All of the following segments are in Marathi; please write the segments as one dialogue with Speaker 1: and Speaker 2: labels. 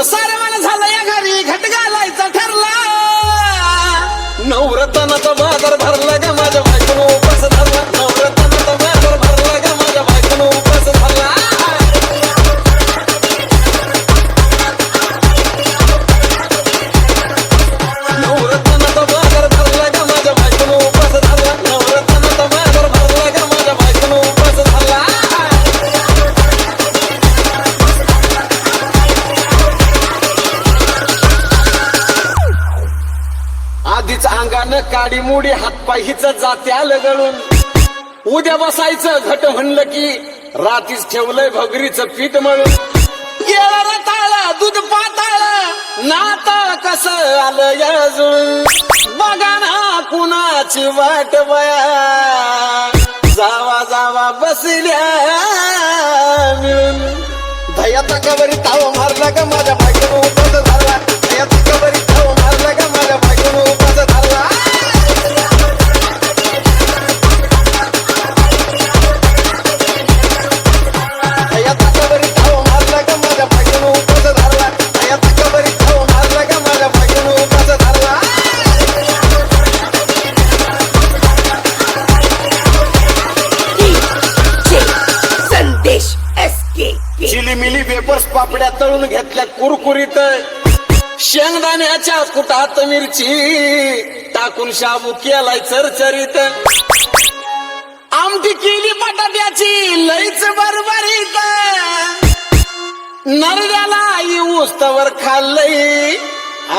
Speaker 1: धुन सारवण झालं या घरी घट घालायचा ठरला. नवरत्नाचा बाजार भरला आधीच काडी मुडी हातपाय हिच जाते आलं गळून उद्या बसायचं घट म्हणलं की रातीच ठेवलंय भगरीचं पीठ मळून. केळं ताळा दूध पाताळ नाताळ कस आलं अजून बघा ना कुणाची वाट बया. जावा जावा बसल्या मिळून. दयाचा कबरी ताव मारला का माझ्या बायकोनं उपास झाला. दयाचा कबरी चिलीमिली वेपर्स पापड्या तळून घेतल्या. कुरकुरीत शेंगदाण्याच्या कुटात मिरची टाकून शाबू केलाय चरचरीत. आमटी केली बटाट्याची लईच बरबरीत. नरड्याला उस्तवर खाल्लंय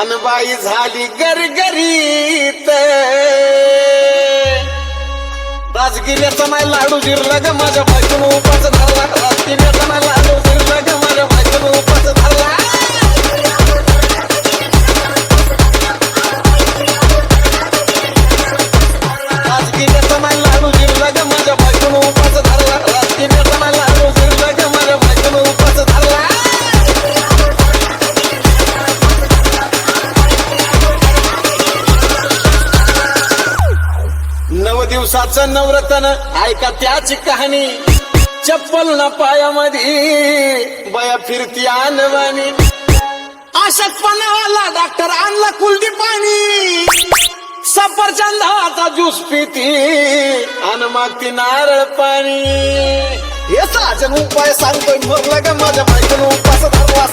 Speaker 1: अनबाई झाली गरगरीत. राजगिऱ्याचा नाही लाडू जिरला ग माझ्या बाजून उपाच धरला. राजगिऱ्याचा नाही लाडू दिवसाचं नवरतन ऐका त्याची कहाणी. चप्पल ना पायामध्ये. बया फिरती आणवानी. आशकपणावाला डॉक्टर आणला कुलदी पाणी सफरचंदाचा ज्यूस पिती. आणि मग ती नारळ पाणी. हे साजन उपाय सांगतोय मरला का माझ्या साजन उपाय सांगतोय मरला का माझ्या बायकोनं उपास धरला